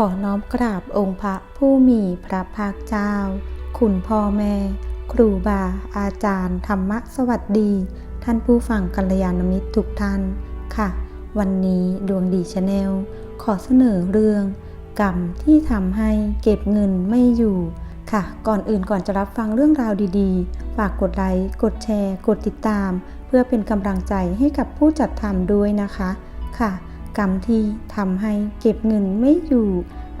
ขอน้อมกราบองค์พระผู้มีพระภาคเจ้า คุณพ่อแม่ ครูบา อาจารย์ ธรรมะสวัสดี ท่านผู้ฟังกัลยาณมิตรทุกท่านค่ะ วันนี้ดวงดีชาแนลขอเสนอเรื่อง กรรมที่ทำให้เก็บเงินไม่อยู่ค่ะ ก่อนอื่นก่อนจะรับฟังเรื่องราวดีๆ ฝากกดไลค์ กดแชร์ กดติดตาม เพื่อเป็นกำลังใจให้กับผู้จัดทำด้วยนะคะ ค่ะ กรรมที่ทำให้เก็บเงินไม่อยู่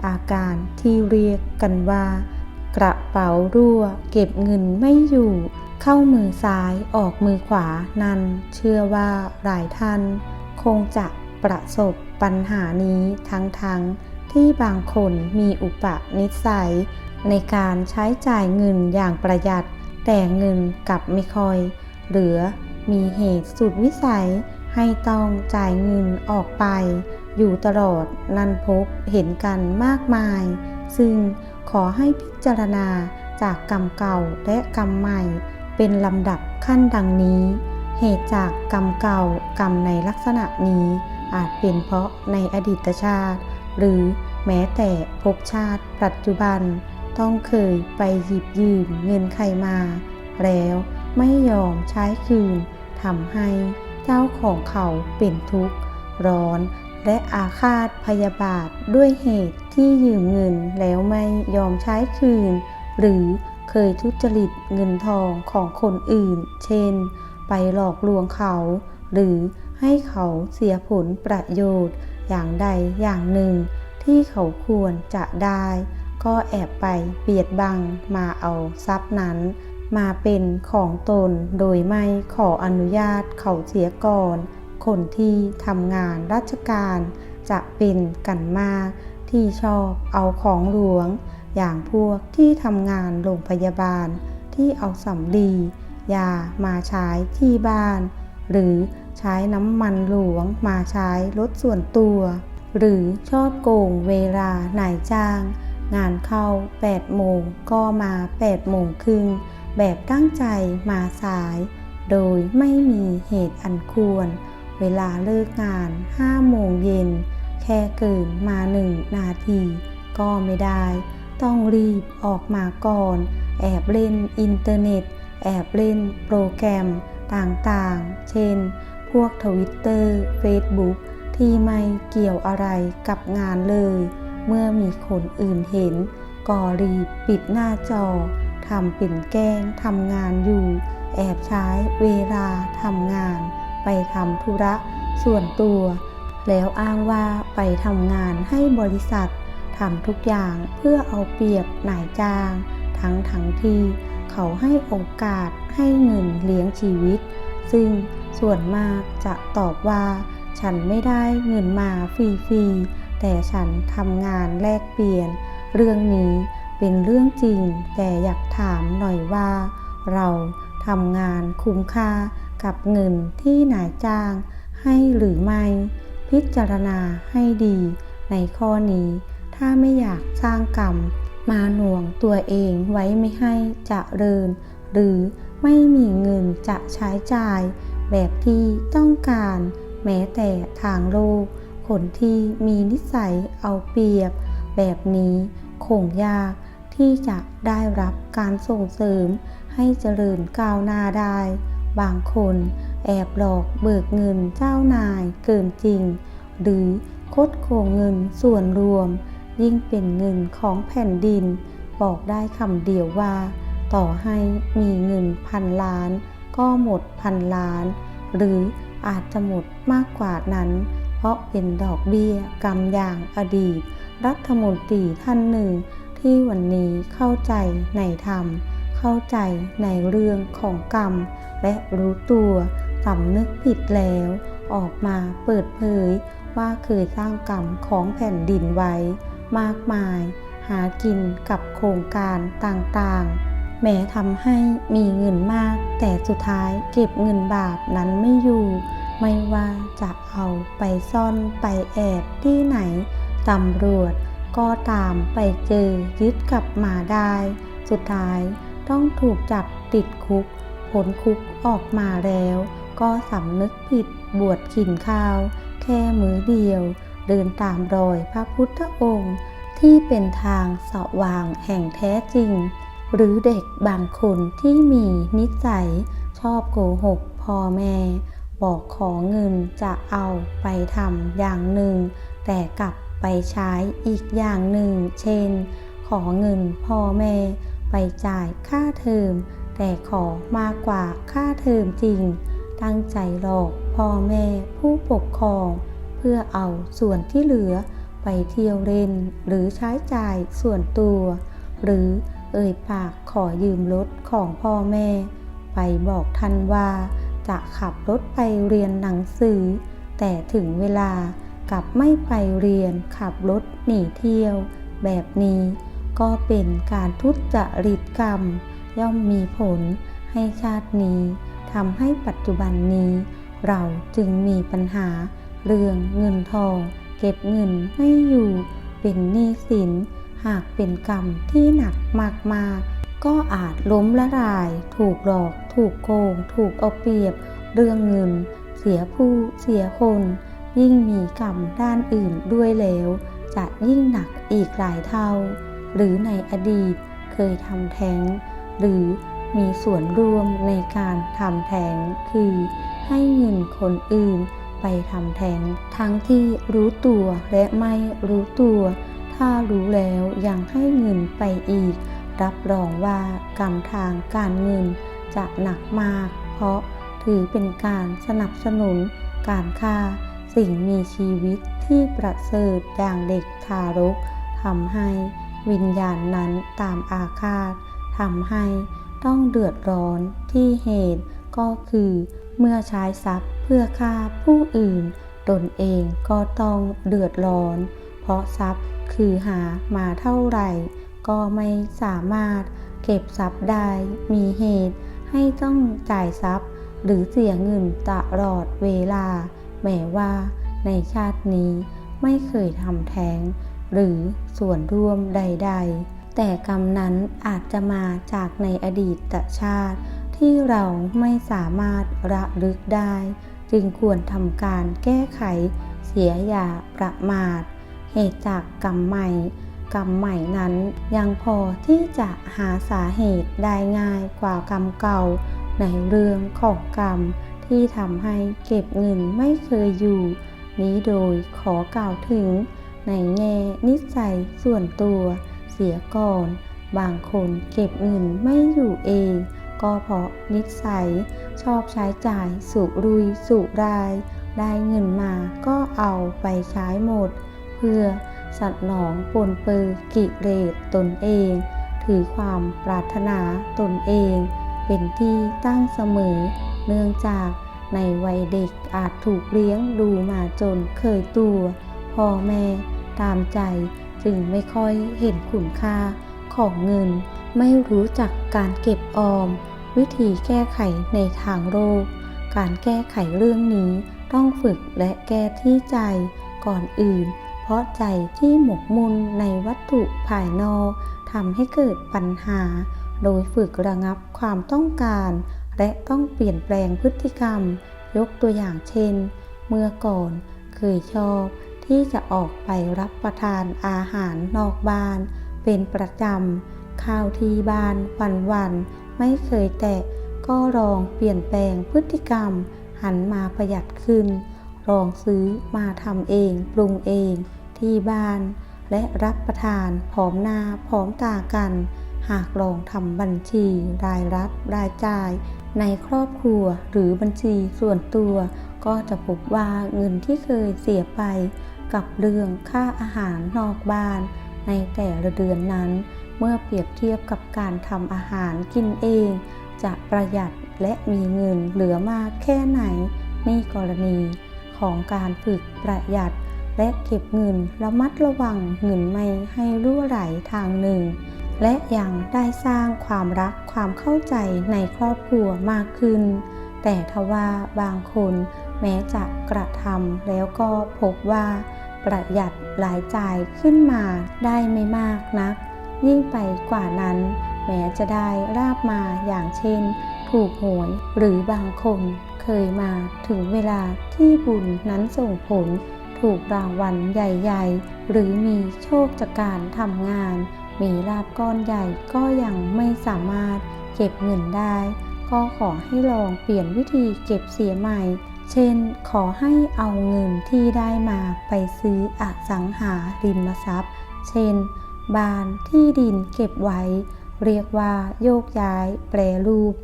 อาการที่เรียกกันว่า กระเป๋ารั่ว เก็บเงินไม่อยู่ เข้ามือซ้ายออกมือขวานั้น เชื่อว่าหลายท่าน คงจะประสบปัญหานี้ทั้งๆทที่บางคนมีอุปนิสัย ในการใช้จ่ายเงินอย่างประหยัด แต่เงินกลับไม่ค่อย เหลือมีเหตุสุดวิสัย ให้ต้องจ่ายเงินออกไป อยู่ตลอดนันพบเห็นกันมากมาย ซึ่งขอให้พิจารณาจากกรรมเก่าและกรรมใหม่ เป็นลำดับขั้นดังนี้ เหตุจากกรรมเก่ากรรมในลักษณะนี้ อาจเป็นเพราะในอดีตชาติ หรือแม้แต่ภพชาติปัจจุบัน ต้องเคยไปหยิบยืมเงินใครมา แล้วไม่ยอมใช้คืนทำให้ เจ้าของเขาเป็นทุกข์ร้อนและอาฆาตพยาบาทด้วยเหตุที่ยืมเงินแล้วไม่ยอมใช้คืน หรือเคยทุจริตเงินทองของคนอื่น เช่น ไปหลอกลวงเขา หรือให้เขาเสียผลประโยชน์ อย่างใดอย่างหนึ่ง ที่เขาควรจะได้ ก็แอบไปเบียดบังมาเอาทรัพย์นั้น มาเป็นของตนโดยไม่ขออนุญาตเขาเสียก่อน คนที่ทำงานราชการจะเป็นกันมากที่ชอบเอาของหลวง อย่างพวกที่ทำงานโรงพยาบาลที่เอาสำลียามาใช้ที่บ้าน หรือใช้น้ำมันหลวงมาใช้รถส่วนตัว หรือชอบโกงเวลานายจ้าง งานเข้า 8 โมงก็มา 8 โมงครึ่ง แบบตั้งใจมาสาย โดยไม่มีเหตุอันควร เวลาเลิกงาน5โมงเย็น แค่เกินมาหนึ่งนาที ก็ไม่ได้ ต้องรีบออกมาก่อน แอบเล่นอินเทอร์เน็ต แอบเล่นโปรแกรมต่างๆ เช่น พวกทวิตเตอร์เฟซบุ๊กที่ไม่เกี่ยวอะไรกับงานเลย เมื่อมีคนอื่นเห็น ก็รีบปิดหน้าจอ ทำเป็นแกงทำงานอยู่ แอบใช้เวลาทำงาน ไปทำธุระส่วนตัว แล้วอ้างว่าไปทำงานให้บริษัททำทุกอย่างเพื่อเอาเปรียบนายจ้าง ทั้งทั้งที่เขาให้โอกาสให้เงินเลี้ยงชีวิต ซึ่งส่วนมากจะตอบว่า ฉันไม่ได้เงินมาฟรีๆแต่ฉันทำงานแลกเปลี่ยน เรื่องนี้ เป็นเรื่องจริง แต่อยากถามหน่อยว่า เราทำงานคุ้มค่ากับเงินที่นายจ้างให้หรือไม่ พิจารณาให้ดี ในข้อนี้ ถ้าไม่อยากสร้างกรรม มาหน่วงตัวเองไว้ไม่ให้เจะเริญ หรือไม่มีเงินจะใช้จ่าย แบบที่ต้องการ แม้แต่ทางโลก คนที่มีนิสัยเอาเปรียบ แบบนี้คงยาก ที่จะได้รับการส่งเสริมให้เจริญก้าวหน้าได้ บางคนแอบหลอกเบิกเงินเจ้านายเกินจริง หรือคดโกงเงินส่วนรวม ยิ่งเป็นเงินของแผ่นดิน บอกได้คำเดียวว่า ต่อให้มีเงินพันล้าน ก็หมดพันล้าน หรืออาจจะหมดมากกว่านั้น เพราะเป็นดอกเบี้ยกรรมอย่างอดีต รัฐมนตรีท่านหนึ่ง ที่วันนี้เข้าใจในธรรม เข้าใจในเรื่องของกรรม และรู้ตัวสำนึกผิดแล้ว ออกมาเปิดเผยว่าเคยสร้างกรรมของแผ่นดินไว้ มากมาย หากินกับโครงการต่างๆ แม้ทำให้มีเงินมาก แต่สุดท้ายเก็บเงินบาปนั้นไม่อยู่ ไม่ว่าจะเอาไปซ่อนไปแอบที่ไหนตำรวจ ก็ตามไปเจอยึดกลับมาได้ สุดท้ายต้องถูกจับติดคุก ผลคุกออกมาแล้ว ก็สำนึกผิดบวชขินข้าว แค่มือเดียว เดินตามรอยพระพุทธองค์ ที่เป็นทางสว่างแห่งแท้จริง หรือเด็กบางคนที่มีนิสัยชอบโกหกพ่อแม่ บอกขอเงินจะเอาไปทำอย่างหนึ่ง แต่กลับ ไปใช้อีกอย่างหนึ่ง เช่น ขอเงินพ่อแม่ ไปจ่ายค่าเทอม แต่ขอมากกว่าค่าเทอมจริง ตั้งใจหลอกพ่อแม่ผู้ปกครอง เพื่อเอาส่วนที่เหลือไปเที่ยวเล่นหรือใช้จ่ายส่วนตัว หรือเอ่ยปากขอยืมรถของพ่อแม่ ไปบอกท่านว่าจะขับรถไปเรียนหนังสือ แต่ถึงเวลา กลับไม่ไปเรียนขับรถหนีเที่ยว แบบนี้ก็เป็นการทุจริตกรรม ย่อมมีผลให้ชาตินี้ทำให้ปัจจุบันนี้ เราจึงมีปัญหา เรื่องเงินทอง เก็บเงินไม่อยู่เป็นหนี้สิน หากเป็นกรรมที่หนักมากๆ ก็อาจล้มละลาย ถูกหลอก ถูกโกง ถูกเอาเปรียบ เรื่องเงิน เสียผู้เสียคน ยิ่งมีกรรมด้านอื่นด้วยแล้ว จะยิ่งหนักอีกหลายเท่า หรือในอดีตเคยทำแท้ง หรือมีส่วนร่วมในการทำแท้ง คือให้เงินคนอื่นไปทำแท้ง ทั้งที่รู้ตัวและไม่รู้ตัว ถ้ารู้แล้วยังให้เงินไปอีก รับรองว่ากรรมทางการเงินจะหนักมาก เพราะถือเป็นการสนับสนุนการฆ่า สิ่งมีชีวิตที่ประเสริฐอย่างเด็กทารกทำให้วิญญาณนั้นตามอาฆาตทำให้ต้องเดือดร้อนที่เหตุก็คือ เมื่อใช้ทรัพย์เพื่อฆ่าผู้อื่น ตนเองก็ต้องเดือดร้อน เพราะทรัพย์คือหามาเท่าไหร่ ก็ไม่สามารถเก็บทรัพย์ได้มีเหตุให้ต้องจ่ายทรัพย์ หรือเสียเงินตลอดเวลา แม้ว่าในชาตินี้ไม่เคยทำแท้ง หรือส่วนร่วมใด ๆ แต่กรรมนั้นอาจจะมาจากในอดีตชาติ ที่เราไม่สามารถระลึกได้ จึงควรทำการแก้ไขเสียอย่าประมาท เหตุจากกรรมใหม่ กรรมใหม่นั้นยังพอที่จะหาสาเหตุได้ง่ายกว่ากรรมเก่าในเรื่องของกรรม ที่ทำให้เก็บเงินไม่เคยอยู่ นี้โดยขอกล่าวถึง ในแง่นิสัยส่วนตัว เสียก่อน บางคนเก็บเงินไม่อยู่เอง ก็เพราะนิสัย ชอบใช้จ่ายสุรุยสุราย ได้เงินมาก็เอาไปใช้หมด เพื่อสัตว์หนองปนเปื้อกิเลสตนเอง ถือความปรารถนาตนเอง เป็นที่ตั้งเสมอ เนื่องจากในวัยเด็กอาจถูกเลี้ยงดูมาจนเคยตัวพ่อแม่ตามใจจึงไม่ค่อยเห็นคุณค่าของเงิน ไม่รู้จักการเก็บออม วิธีแก้ไขในทางโลกการแก้ไขเรื่องนี้ต้องฝึกและแก้ที่ใจก่อนอื่น เพราะใจที่หมกมุ่นในวัตถุภายนอกทำให้เกิดปัญหา โดยฝึกระงับความต้องการ และต้องเปลี่ยนแปลงพฤติกรรม ยกตัวอย่างเช่น เมื่อก่อนเคยชอบที่จะออกไปรับประทานอาหารนอกบ้าน เป็นประจำข้าวที่บ้านวันวันไม่เคยแตะก็ลองเปลี่ยนแปลงพฤติกรรม หันมาประหยัดขึ้น ลองซื้อมาทำเองปรุงเองที่บ้าน และรับประทานพร้อมหน้าพร้อมตากัน หากลองทำบัญชีรายรับรายจ่าย ในครอบครัวหรือบัญชีส่วนตัว ก็จะพบว่าเงินที่เคยเสียไป กับเรื่องค่าอาหารนอกบ้าน ในแต่ละเดือนนั้น เมื่อเปรียบเทียบกับการทำอาหารกินเอง จะประหยัดและมีเงินเหลือมากแค่ไหน นี่กรณีของการฝึกประหยัดและเก็บเงินระมัดระวังเงินไม่ให้รั่วไหลทางหนึ่ง และยังได้สร้างความรักความเข้าใจในครอบครัวมากขึ้น แต่ทว่าบางคนแม้จะกระทำแล้วก็พบว่าประหยัดรายจ่ายขึ้นมาได้ไม่มากนัก ยิ่งไปกว่านั้น แม้จะได้ราบมาอย่างเช่น ถูกหวยหรือบางคนเคยมาถึงเวลาที่บุญนั้นส่งผล ถูกรางวัลใหญ่ ๆ หรือมีโชคจากการทำงาน มีลาบก้อนใหญ่ก็ยังไม่สามารถเก็บเงินได้ ก็ขอให้ลองเปลี่ยนวิธีเก็บเสียใหม่ เช่น ขอให้เอาเงินที่ได้มาไปซื้ออสังหาริมทรัพย์ เช่น บ้านที่ดินเก็บไว้ เรียกว่าโยกย้าย แปรรูป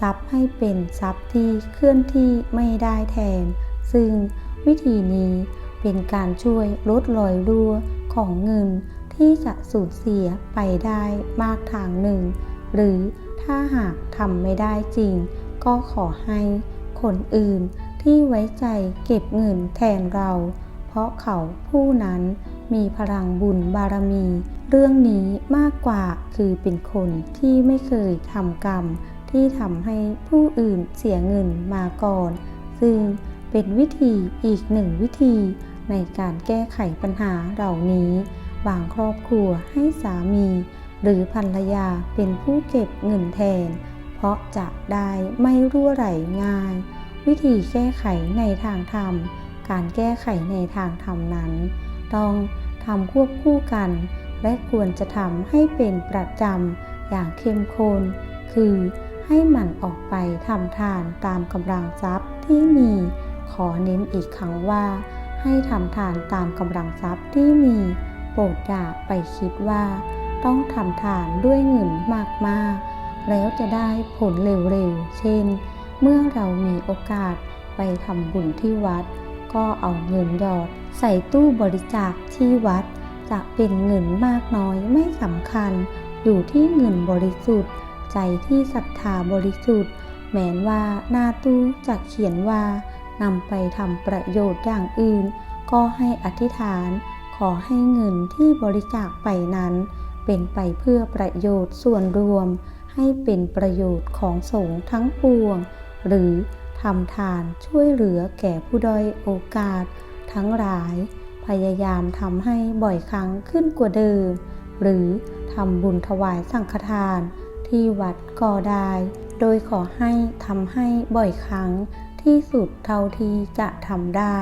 ทรัพย์ให้เป็นทรัพย์ที่เคลื่อนที่ไม่ได้แทน ซึ่งวิธีนี้เป็นการช่วยลดรอยรั่วของเงิน ที่จะสูญเสียไปได้มากทางหนึ่ง หรือถ้าหากทำไม่ได้จริง ก็ขอให้คนอื่นที่ไว้ใจเก็บเงินแทนเรา เพราะเขาผู้นั้นมีพลังบุญบารมี เรื่องนี้มากกว่าคือเป็นคนที่ไม่เคยทำกรรม ที่ทำให้ผู้อื่นเสียเงินมาก่อน ซึ่งเป็นวิธีอีกหนึ่งวิธีในการแก้ไขปัญหาเหล่านี้ บางครอบครัวให้สามี หรือภรรยาเป็นผู้เก็บเงินแทน เพราะจะได้ไม่รั่วไหลง่าย วิธีแก้ไขในทางธรรม การแก้ไขในทางธรรมนั้น ต้องทำควบคู่กัน และควรจะทำให้เป็นประจำอย่างเข้มข้นคือให้หมั่นออกไปทำทานตามกำลังทรัพย์ที่มี ขอเน้นอีกครั้งว่า ให้ทำทานตามกำลังทรัพย์ที่มี โปรดอย่าไปคิดว่า ต้องทำทานด้วยเงินมากๆ แล้วจะได้ผลเร็วๆ เช่น เมื่อเรามีโอกาสไปทำบุญที่วัด ก็เอาเงินหยอดใส่ตู้บริจาคที่วัด จะเป็นเงินมากน้อยไม่สำคัญ อยู่ที่เงินบริสุทธิ์ ใจที่ศรัทธาบริสุทธิ์ แม้นว่าหน้าตู้จะเขียนว่านำไปทำประโยชน์อย่างอื่น ก็ให้อธิษฐาน ขอให้เงินที่บริจาคไปนั้น เป็นไปเพื่อประโยชน์ส่วนรวม ให้เป็นประโยชน์ของสงฆ์ทั้งปวง หรือทำทานช่วยเหลือแก่ผู้ด้อยโอกาส ทั้งหลาย พยายามทำให้บ่อยครั้งขึ้นกว่าเดิม หรือทำบุญถวายสังฆทาน ที่วัดก็ได้ โดยขอให้ทำให้บ่อยครั้งที่สุดเท่าที่จะทำได้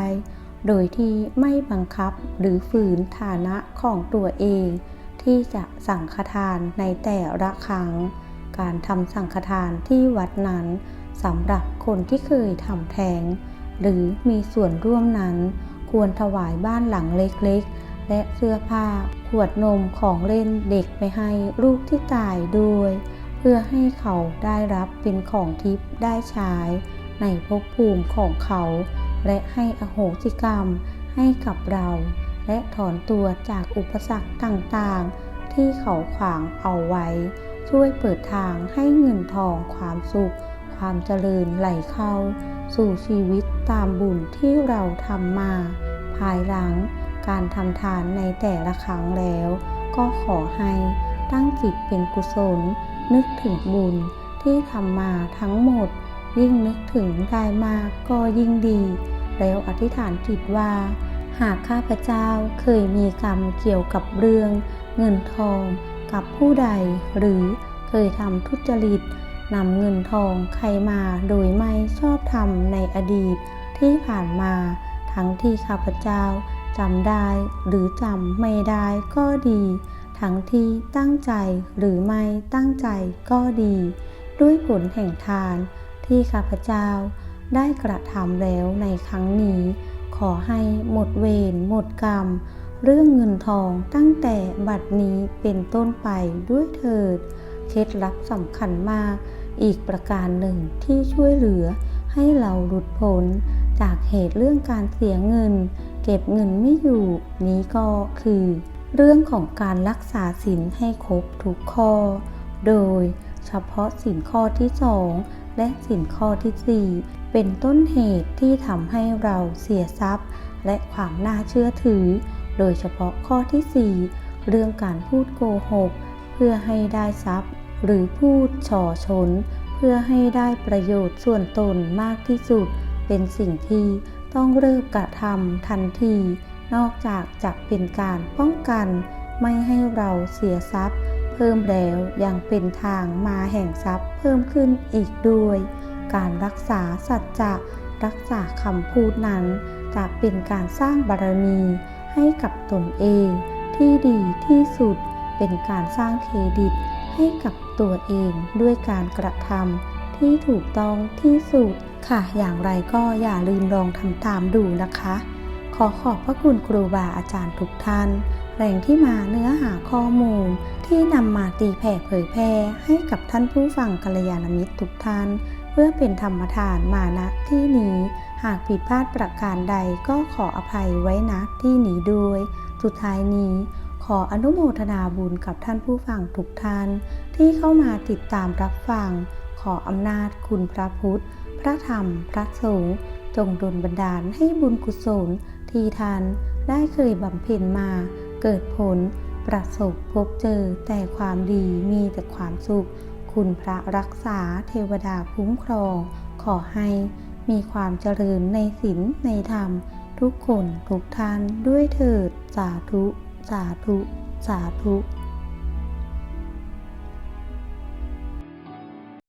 โดยที่ไม่บังคับหรือฝืนฐานะของตัวเอง ที่จะสังฆทานในแต่ละครั้ง การทำสังฆทานที่วัดนั้นสำหรับคนที่เคยทำแท้ง หรือมีส่วนร่วมนั้น ควรถวายบ้านหลังเล็กๆ และเสื้อผ้าขวดนมของเล่นเด็กไปให้ลูกที่ตายด้วย เพื่อให้เขาได้รับเป็นของทิพย์ได้ใช้ในภพภูมิของเขา และให้อโหสิกรรมให้กับเรา และถอนตัวจากอุปสรรคต่างๆ ที่เขาขวางเอาไว้ ช่วยเปิดทางให้เงินทองความสุข ความเจริญไหลเข้า สู่ชีวิตตามบุญที่เราทำมา ภายหลังการทำทานในแต่ละครั้งแล้ว ก็ขอให้ตั้งจิตเป็นกุศล นึกถึงบุญที่ทำมาทั้งหมด ยิ่งนึกถึงได้มากก็ยิ่งดี แล้วอธิษฐานจิตว่า หากข้าพเจ้าเคยมีกรรมเกี่ยวกับเรื่อง เงินทองกับผู้ใด หรือเคยทำทุจริตนำเงินทองใครมาโดยไม่ชอบธรรมในอดีตที่ผ่านมา ทั้งที่ข้าพเจ้าจำได้หรือจำไม่ได้ก็ดี ทั้งที่ตั้งใจหรือไม่ตั้งใจก็ดี ด้วยผลแห่งทานที่ข้าพเจ้า ได้กระทำแล้วในครั้งนี้ ขอให้หมดเวรหมดกรรม เรื่องเงินทองตั้งแต่บัดนี้เป็นต้นไปด้วยเถิด เคล็ดลับสำคัญมาก อีกประการหนึ่งที่ช่วยเหลือให้เราหลุดพ้นจากเหตุเรื่องการเสียเงิน เก็บเงินไม่อยู่ นี้ก็คือ เรื่องของการรักษาศีลให้ครบทุกข้อ โดยเฉพาะสินข้อที่สองและสินข้อที่สี่ เป็นต้นเหตุที่ทำให้เราเสียทรัพย์ และความน่าเชื่อถือ โดยเฉพาะข้อที่สี่เรื่องการพูดโกหก เพื่อให้ได้ทรัพย์ หรือพูดฉ่อชน เพื่อให้ได้ประโยชน์ส่วนตนมากที่สุด เป็นสิ่งที่ต้องเริ่มกระทำทันที นอกจากจะเป็นการป้องกัน ไม่ให้เราเสียทรัพย์ เพิ่มแล้วยังเป็นทางมาแห่งทรัพย์เพิ่มขึ้นอีกด้วย การรักษาสัจจะรักษาคำพูดนั้นกลับเป็นการสร้างบารมีให้กับตนเอง ที่ดีที่สุดเป็นการสร้างเครดิตให้กับตัวเองด้วยการกระทำที่ถูกต้องที่สุดค่ะ อย่างไรก็อย่าลืมลองทำตามดูนะคะ ขอขอบพระคุณครูบาอาจารย์ทุกท่าน แหล่งที่มาเนื้อหาข้อมูล ที่นำมาตีแผ่เผยแพร่ให้กับท่านผู้ฟังกัลยาณมิตรทุกท่าน พื่อเป็นธรรมทานมาณที่นี้ หากผิดพลาดประการใดก็ขออภัยไว้ณที่นี้ด้วย สุดท้ายนี้ ขออนุโมทนาบุญกับท่านผู้ฟังทุกท่าน ที่เข้ามาติดตามรับฟัง ขออำนาจคุณพระพุทธ พระธรรม พระสงฆ์จงดลบันดาลให้บุญกุศล ที่ท่านได้เคยบำเพ็ญมา เกิดผล ประสบพบเจอแต่ความดีมีแต่ความสุข คุณพระรักษาเทวดาคุ้มครอง ขอให้มีความเจริญในศีลในธรรม ทุกคนทุกท่านด้วยเถิด สาธุ สาธุ สาธุ